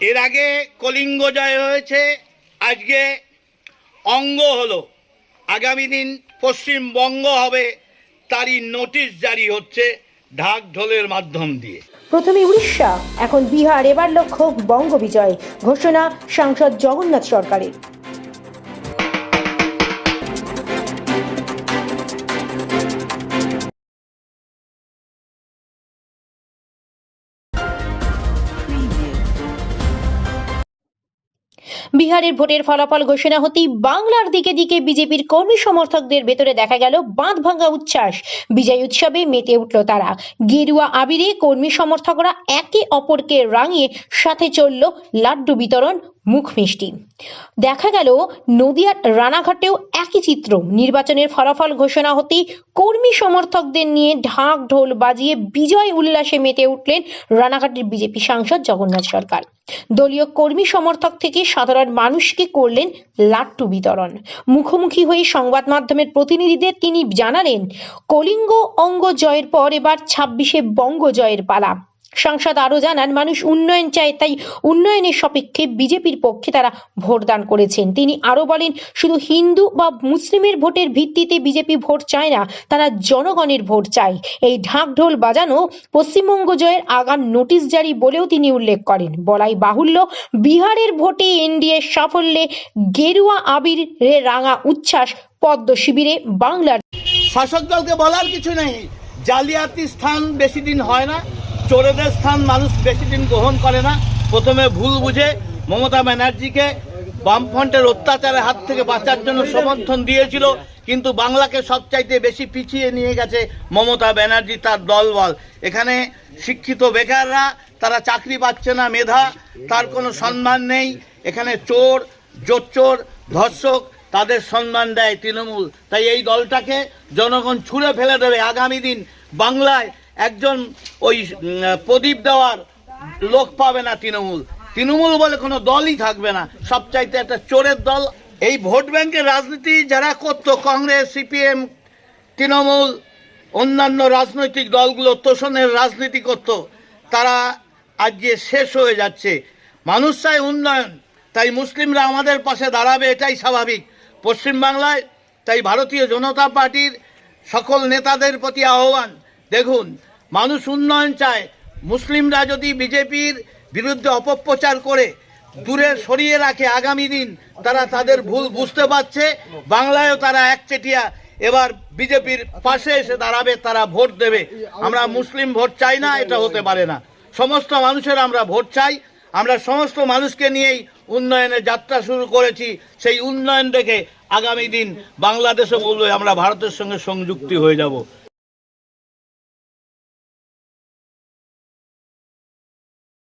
এর আগে কলিঙ্গ জয় হয়েছে, আজকে অঙ্গ হলো। আগামী দিন পশ্চিমবঙ্গ হবে, তারই নোটিশ জারি হচ্ছে ঢাক ঢোলের মাধ্যম দিয়ে। প্রথমে উড়িষ্যা, এখন বিহার, এবার লক্ষ্য বঙ্গ বিজয়, ঘোষণা সাংসদ জগন্নাথ সরকারের। বিহারের ভোটের ফলাফল ঘোষণা হতেই বাংলার দিকে দিকে বিজেপির কর্মী সমর্থকদের ভেতরে দেখা গেল বাঁধ ভাঙ্গা উচ্ছ্বাস। বিজয় উৎসবে মেতে উঠল তারা। গেরুয়া আবিরে কর্মী সমর্থকরা একে অপরকে রাঙিয়ে সাথে চলল লাড্ডু বিতরণ মুখ মিষ্টি। দেখা গেল নদিয়ার রানাঘাটেও একই চিত্র। নির্বাচনের ফলাফল ঘোষণা হতেই কর্মী সমর্থকদের নিয়ে ঢাক ঢোল বাজিয়ে বিজয় উল্লাসে মেতে উঠলেন রানাঘাটের বিজেপি সাংসদ জগন্নাথ সরকার। দলীয় কর্মী সমর্থক থেকে সাধারণ মানুষকে করলেন লাট্টু বিতরণ। মুখোমুখি হয়ে সংবাদ মাধ্যমের প্রতিনিধিদের তিনি জানালেন, কলিঙ্গ অঙ্গ জয়ের পর এবার ছাব্বিশে বঙ্গ জয়ের পালা। সাংসদ আরও জানান, মানুষ উন্নয়ন চায়, তাই উন্নয়নের সপক্ষে বিজেপির পক্ষে তারা ভোটদান করেছেন। তিনি আরও বলেন, শুধু হিন্দু বা মুসলিমের ভোটের ভিত্তিতে বিজেপি ভোট চায় না, তারা জনগণের ভোট চায়। এই ঢাক ঢোল বাজানো পশ্চিমবঙ্গ জয়ের আগাম নোটিশ জারি বলেও তিনি উল্লেখ করেন। বলাই বাহুল্য, বিহারের ভোটে এনডিএর সাফল্যে গেরুয়া আবিরে রাঙা উচ্ছ্বাস পদ্ম শিবিরে বাংলার শাসক দলকে বলার কিছু নেই। জালিয়াতি স্থান বেশি দিন হয় না। চোরেদের স্থান মানুষ বেশি দিন গ্রহণ করে না। প্রথমে ভুল বুঝে মমতা ব্যানার্জিকে বামফ্রন্টের অত্যাচারের হাত থেকে বাঁচার জন্য সমর্থন দিয়েছিল, কিন্তু বাংলাকে সবচাইতে বেশি পিছিয়ে নিয়ে গেছে মমতা ব্যানার্জি তার দলবল। এখানে শিক্ষিত বেকাররা, তারা চাকরি পাচ্ছে না, মেধা, তার কোনো সম্মান নেই। এখানে চোর, জোচ্চোর, ধর্ষক, তাদের সম্মান দেয় তৃণমূল। তাই এই দলটাকে জনগণ ছুঁড়ে ফেলে দেবে। আগামী দিন বাংলায় একজন ওই প্রদীপ দেওয়ার লোক পাবে না তৃণমূল। তৃণমূল বলে কোনো দলই থাকবে না। সবচাইতে একটা চোরের দল। এই ভোট ব্যাংকের রাজনীতি যারা করতো, কংগ্রেস, সিপিএম, তৃণমূল, অন্যান্য রাজনৈতিক দলগুলো তোষণের রাজনীতি করত, তারা আজকে শেষ হয়ে যাচ্ছে। মানুষ চায় উন্নয়ন, তাই মুসলিমরা আমাদের পাশে দাঁড়াবে, এটাই স্বাভাবিক। পশ্চিমবাংলায় তাই ভারতীয় জনতা পার্টির সকল নেতাদের প্রতি আহ্বান। দেখুন মানুষ উন্নয়ন চায়। মুসলিমরা যদি বিজেপির বিরুদ্ধে অপপ্রচার করে, দূরে সরিয়ে রাখে আগামী দিন, তারা তাদের ভুল বুঝতে পারছে। বাংলায়ও তারা একচেটিয়া। এবার বিজেপির পাশে এসে দাঁড়াবে, তারা ভোট দেবে। আমরা মুসলিম ভোট চাই না, এটা হতে পারে না। সমস্ত মানুষের আমরা ভোট চাই। আমরা সমস্ত মানুষকে নিয়েই উন্নয়নের যাত্রা শুরু করেছি। সেই উন্নয়ন দেখে আগামী দিন বাংলাদেশও বলবে, আমরা ভারতের সঙ্গে সংযুক্তি হয়ে যাব।